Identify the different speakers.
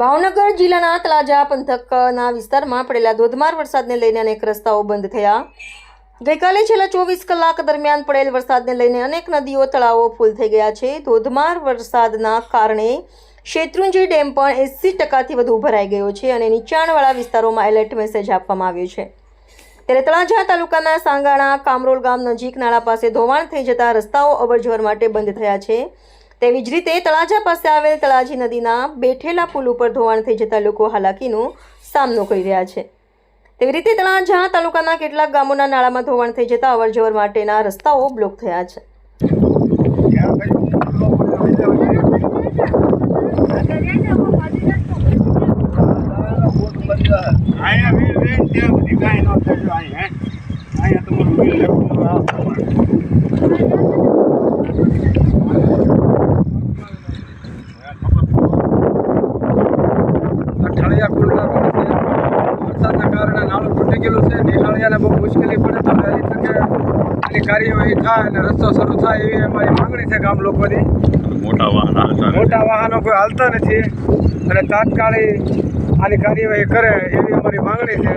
Speaker 1: ભાવનગર જિલ્લાના તળાજા પંથકના વિસ્તારમાં પડેલા ધોધમાર વરસાદને લઈને અનેક રસ્તાઓ બંધ થયા. ગઈકાલે છેલ્લા ચોવીસ કલાક દરમિયાન પડેલ વરસાદને લઈને અનેક નદીઓ, તળાવો ફૂલ થઈ ગયા છે. ધોધમાર વરસાદના કારણે શેત્રુંજી ડેમ પણ એંસી ટકાથી વધુ ભરાઈ ગયો છે અને નીચાણવાળા વિસ્તારોમાં એલર્ટ મેસેજ આપવામાં આવ્યો છે. ત્યારે તળાજા તાલુકાના સાંગાણા, કામરોલ ગામ નજીક નાળા પાસે ધોવાણ થઈ જતા રસ્તાઓ અવરજવર માટે બંધ થયા છે. તેવી જ રીતે તળાજા પાસે આવેલ તળાજી નદીના બેઠેલા પુલ ઉપર ધોવાણ થઈ જતા લોકો હાલાકીનો સામનો કરી રહ્યા છે. તેવી રીતે તળાજા તાલુકાના કેટલાક ગામોના નાળામાં ધોવાણ થઈ જતા અવરજવર માટેના રસ્તાઓ બ્લોક થયા છે.
Speaker 2: અહીંયા વીર રેન ત્યાં બધી કાંઈ ન થયું. અહીંયા અહીંયા તમારું વીર લેવું
Speaker 3: તૂટી ગયેલું છે. નિહાળિયાને બહુ મુશ્કેલી પડે તો વહેલી તકે એની કાર્યવાહી થાય અને રસ્તો શરૂ થાય એવી અમારી માંગણી છે ગામ લોકોની.
Speaker 2: મોટા વાહન
Speaker 3: મોટા વાહનો કોઈ હાલતા નથી અને તાત્કાલિક આની કાર્યવાહી કરે એવી અમારી માંગણી છે.